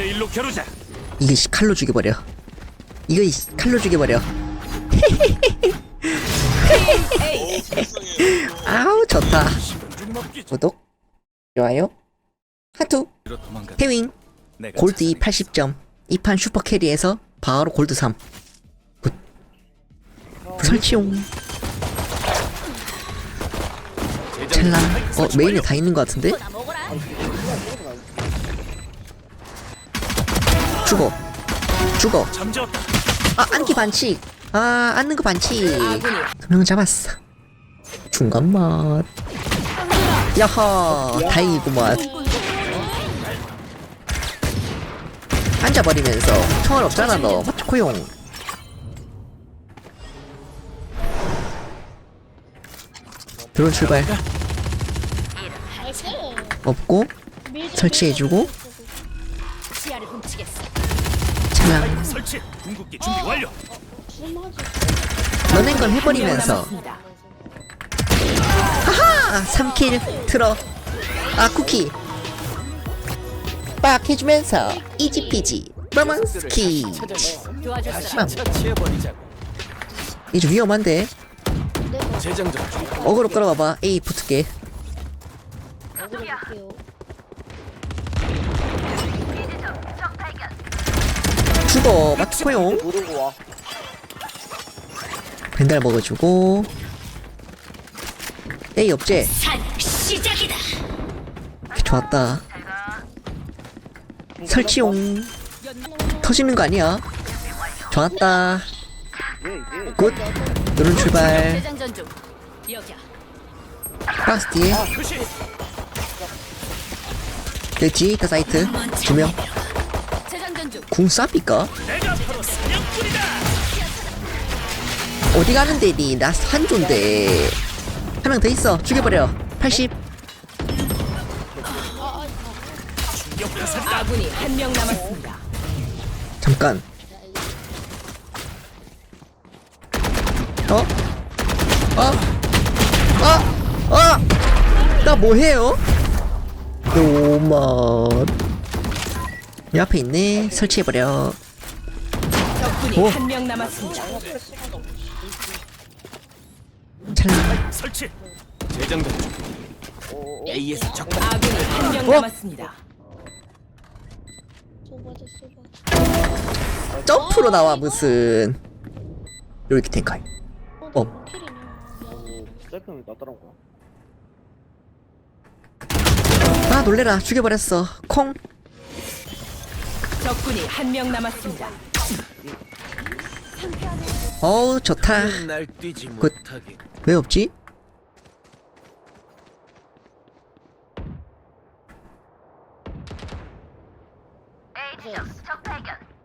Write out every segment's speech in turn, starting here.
1대1로 겨루자. 이거 씨 칼로 죽여버려. 이거 이 씨, 칼로 죽여버려. 아우 좋다. 먹기 구독, 좋아요, 하트, 로 도망가. 해윙, 내가 골드 2 80점. 이판 슈퍼 캐리에서 바로 골드 3. 굿. 설치용. 찰랑. 어 메인에 다 있는 것 같은데? 죽어. 죽어. 아 안기 반칙. 아 앉는 거 반칙. 두명 잡았어. 중간 맛. 야하 다행이구만. 앉아버리면서 총알 없잖아 너. 마초코용. 드론 출발. 없고 설치해주고 궁극기 준비 완료. 너넨 건 해버리면서. 하하! 3킬 틀어. 아 쿠키. 빡 해주면서 이지피지. 도와줬어. 처치해버리자고. 이제 위험한데? 재장전 중. 어그로 끌어봐봐. A 붙을게 죽어 마트코용 모르고 와. 벤달 먹어주고 A 없지? 산 시작이다. 좋았다 설치용 터지는 거 아니야 좋았다? 굿 드론 출발. 박스 뒤에 표시. 여기 뒤에 있다 사이트 두명 재장전 중. 궁 쌉니까? 내가 바로 사냥꾼이다. 어디 가는 데 니나 한조인데 한 명 더 있어 죽여버려 80 충격 화살이다. 아군이 한 명 남았습니다. 잠깐 어? 어? 어? 어? 나 뭐해요? 노만 이 앞에 있네 설치해버려 적군이 오. 한명 남았습니다. 찰랑 설치. 재장전 중. A에서 적. 아군이 한 명 어? 남았습니다. 점프로 나와 무슨 이렇게 텐카이 어 셀프는 나 따라온 거야. 아 놀래라 죽여버렸어 콩 적군이 한 명 남았습니다. 어우 좋다 날 뛰지 굿. 못하게. 왜 없지?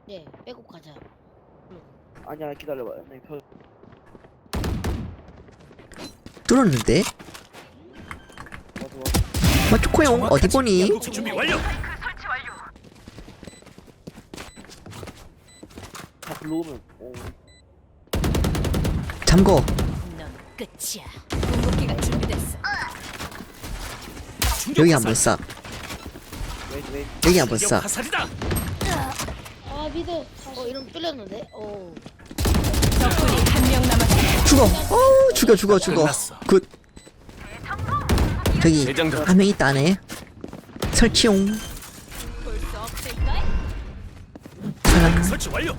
네, 빼고 가자. 아니야 기다려봐. 나 이거 뚫었는데 와. 뭐 초코용 어디 보니 준비 완료. 다 불러오면. 어. 잠궈 넌 끝이야. 궁극기가 준비됐어. 여기. 한번 왜? 여기 한번 화살이다. 아, 미드. 어, 이러면 뚫렸는데? 어. 적군이 한 명 남았습니다. 죽어 어우 죽여 죽어 죽어 끝났어. 굿 저기 재장전. 한 명 있다 안에 설치용 볼수 설치 완료.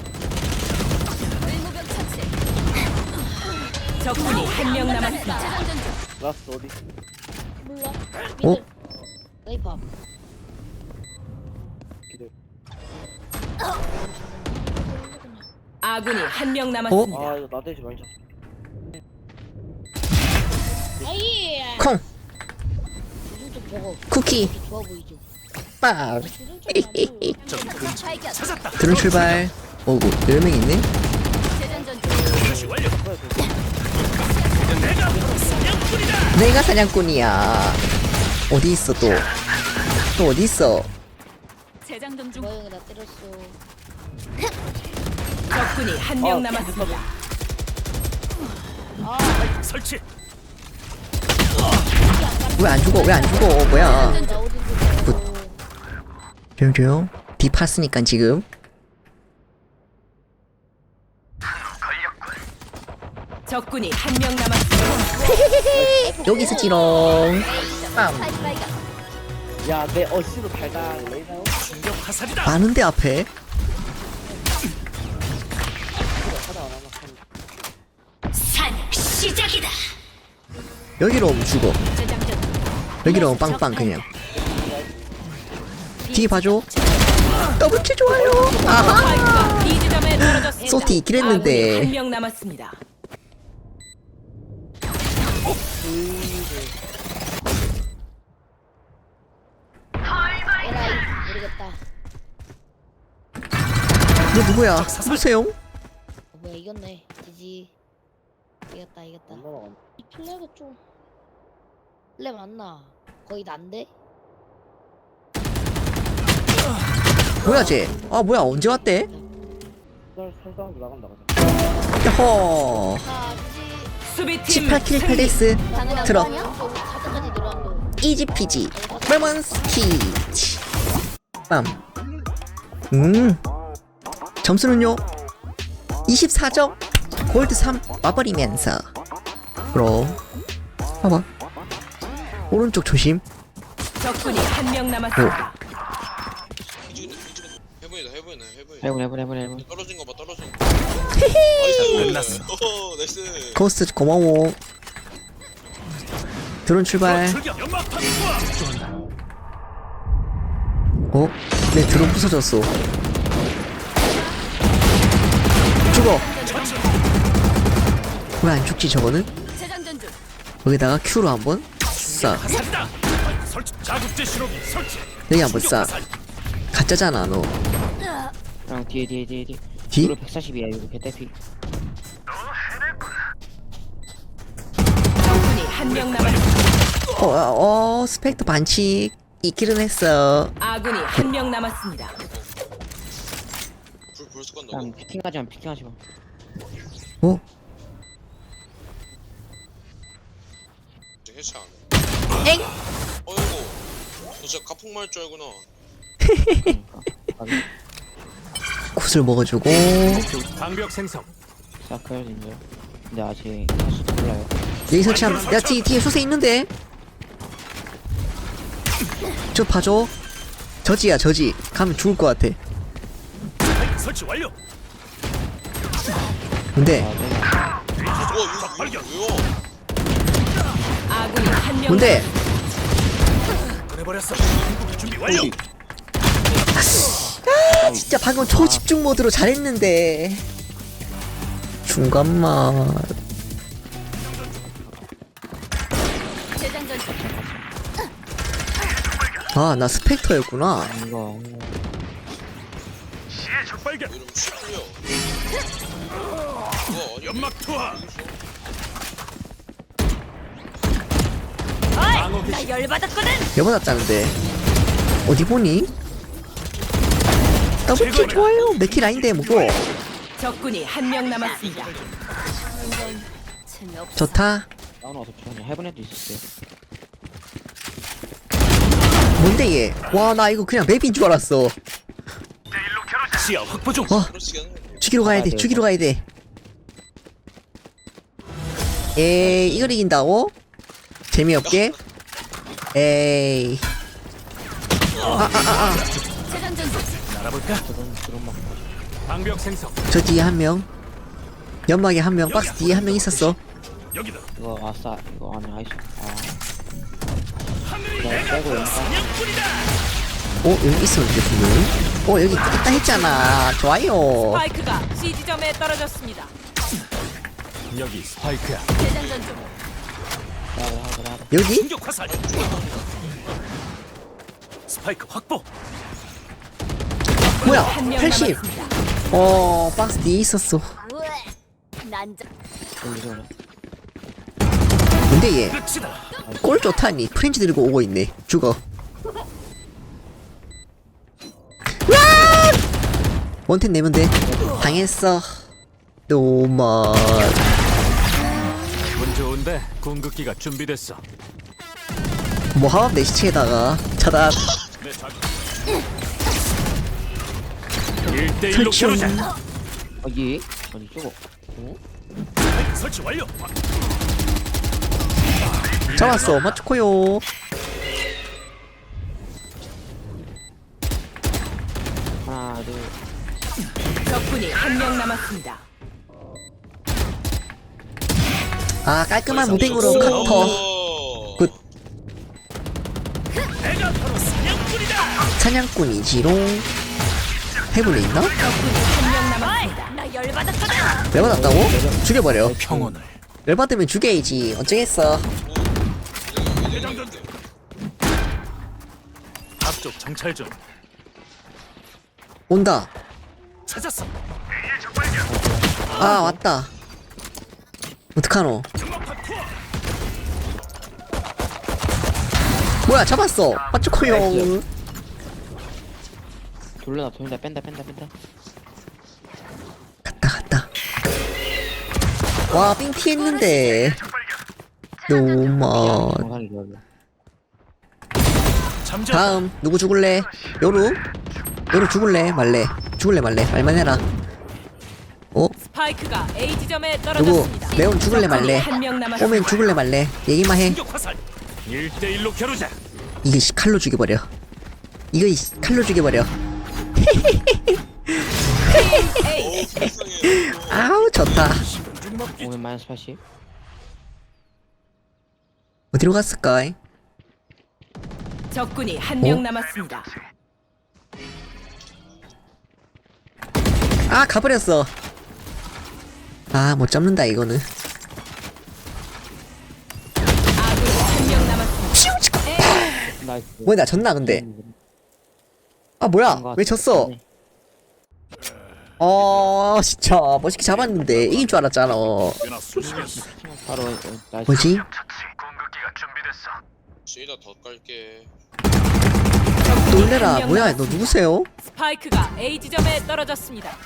적군이 한 명 남았습니다. 라스트 어디? 몰라. 어? 레이팝. 기다려. 아군이 한 명 남았습니다. 아 이거 나대지 말자. 아이! 콩 요즘 좀 먹어. 쿠키 이렇게 좋아 요즘. 찾았다. 드론 출발 오구 10명 있네 재장전 중. 표시 완료. 내가 바로 사냥꾼이다. 내가 사냥꾼이야. 어디 있어 또? 또 어디 있어? 재장전 중. 모형이 나 때렸어. 적군이 한 명 남았습니다. 설치. 왜 안 죽어? 왜 안 죽어? 뭐야? 나 어딘지 모르고. 조용 조용. D 팠으니까 지금 적군이 한 명 남았습니다. 여기 있었지롱 야내 어시도 달달 레이나요? 충격 화살이다. 많은데 앞에 하다 안 하나 산 시작이다. 여기로 오면 죽어. 여기로 오면 빵빵 그냥 뒤 봐줘 더블킬 좋아요 아하 스파이크가 B 지점에 떨어졌습니다. 소티 있긴 했는데. 한명 남았습니다. 에라이 모르겠다. 너 누구야 누구세요? 어, 뭐야 이겼네. 지지. 이겼다 이겼다. 이 플래그 좀. 플래 맞나? 거의 난데? 뭐야 쟤 아 뭐야 언제 왔대? 나가면 나가자 야호 아 지지. 수비팀 18킬 승리. 펠레스 당연한 들어. 거 아니야? 저 4등까지 들어왔는데. 이지피지 레몬스 키치 빰 음. 점수는요 24점 골드 3 와버리면서 그럼 봐봐 오른쪽 조심 적군이 한 명. 해보이다 해본 해본 해본 해본 떨어진 거봐 떨어진 거 나이스 끝났어. 오 나이스 고스트 고마워 드론 출발. 어? 내 드론 부서졌어 죽어 왜 안 죽지 저거는? 재장전 중. 여기다가 Q로 한번 설치. 여기 한번 화살. 가짜잖아 너 형 뒤에 뒤에 뒤에 뒤에. 뒤? 이거 140이야 이거. 개떼피. 적군이 한 명 남았습니다. 어, 어, 어 스펙터 반칙 있기는 했어. 아군이 한 명 남았습니다. 불 벌써 피킹하지 마 피킹하지 마. 어? 지금 해체 안 해 엥? 어이구. 너 진짜 가풍 말 줄 알구나. 그러니까 굿을 먹어주고 방벽 생성. 사클 이제 근데 아직 사실 몰라요 여기 설치함 야 뒤, 뒤에 소세 있는데 저 봐줘 저지야 저지 가면 죽을 것 같아 설치 완료. 근데 아 내가 와 이거 발견. 왜요? 아군이 한 명. 뭔데 보내버렸어. 궁극기 준비 완료. 아 진짜 방금 초집중 모드로 잘했는데 중간만. 아 나 스펙터였구나 이거 적발견. 와 아니 연막 투하. 나 열받았거든. 여보났다는데 어디 보니? 더블킬 좋아요. 내킬 아닌데 뭐고. 적군이 한 명 남았습니다. 좋다. 그냥 해본 애도 있었어요 뭔데 얘 와 나 이거 그냥 맵인 줄 알았어. 시야 확보 중. 어? 죽이러 가야 돼. 아, 네. 죽이러 가야 돼. 에이 이걸 이긴다고? 재미없게? 에이. 재장전 드론 드론 막 방벽 생성. 저 뒤에 한 명 연막에 한 명 박스 뒤에 한 명 있었어 여기다. 이거 아싸 이거 아니 아이스 아 하늘이 네, 내가 빼고. 어 여기 있었는데 분명히 어 여기 있다 했잖아 좋아요 스파이크가 C 지점에 떨어졌습니다. 여기 스파이크야. 재장전 중. 그래 그래 그래 여기? 충격 화살. 스파이크 확보. 뭐야? 한명80 남았습니다. 어 박스 뒤에 있었어. 근데. 얘 꼴 좋다니 프렌즈 들고 오고 있네. 죽어. 와! 원텐 내면 돼. 당했어. 노만 기분 좋은데 궁극기가 준비됐어. 뭐함 내 시체에다가 차단. 1대1로 설치 겨루자. 아 얘? 아니 저거 어? 설치 완료. 잡았어 맞추고요 하나 둘 적군이 한 명 남았습니다. 아 깔끔한 무빙으로 카터 오. 굿. 내가 바로 사냥꾼이다. 사냥꾼이지롱 해볼래 있나? 열받았다. 열받았다고? 죽여버려 평온을. 열받으면 죽여야지 어쩌겠어. 앞쪽 정찰 중. 온다 찾았어. 아 왔다 어떡하노 뭐야 잡았어 맞추고요 돌려놔 돌려놔 뺀다 뺀다 뺀다 갔다 갔다 와삥 피했는데 정상이 좋아요 잠자. 다음 누구 죽을래? 요루? 요루 죽을래? 말래? 죽을래 말래? 말만 해라 어? 스파이크가 A 지점에 누구? 떨어졌습니다. 레온 죽을래 말래? 한명. 오면 죽을래 말래? 얘기만 해 공격 화살. 1대1로 겨루자. 이거 씨 칼로 죽여버려 이거 씨 칼로 죽여버려. 아우 좋다. 오면 마이너스 80 어디로 갔을까? 적군이 한 명 어? 남았습니다. 아 가버렸어 아 못 잡는다 이거는 아군이 한 명 남았습니다. 나이스 뭐야 나 졌나 근데 아 뭐야 왜 졌어 어 진짜 멋있게 잡았는데 이길 줄 알았잖아. 바로 어, 뭐지? 더 깔게. 놀래라 뭐야 너. 누구세요? 스파이크가 A 지점에 떨어졌습니다.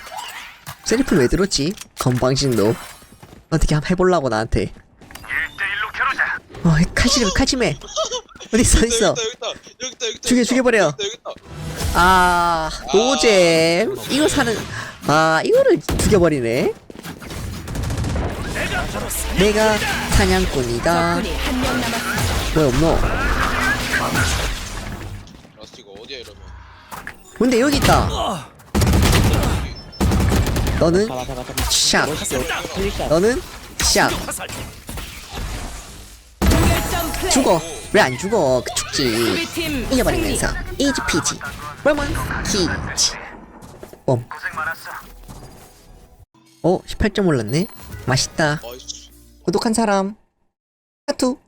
세리프를 왜 들었지? 건방진도 어떻게 한번 해보려고 나한테 1대1로 겨루자. 어 칼질해 칼질해 어딨어 어딨어 여기 있다 여기 있다 여기 있다 여기 있다. 죽여, 죽여버려. 여기 있다, 여기 있다. 아 노잼 이거 사는 아 이거를 죽여버리네 내가 사냥. 사냥꾼이다. 왜 없노? 라스티가 어디야 이러면. 근데 여기 있다 너는 잡아 잡아 잡아 샥 멋있어 클리샷 너는 플레이. 죽어 왜 안 죽어 그 죽지 우리팀 승리. 이겨버리면서 이지 피지 봄 고생 많았어. 어? 18점 올랐네 맛있다. 구독한 사람 하투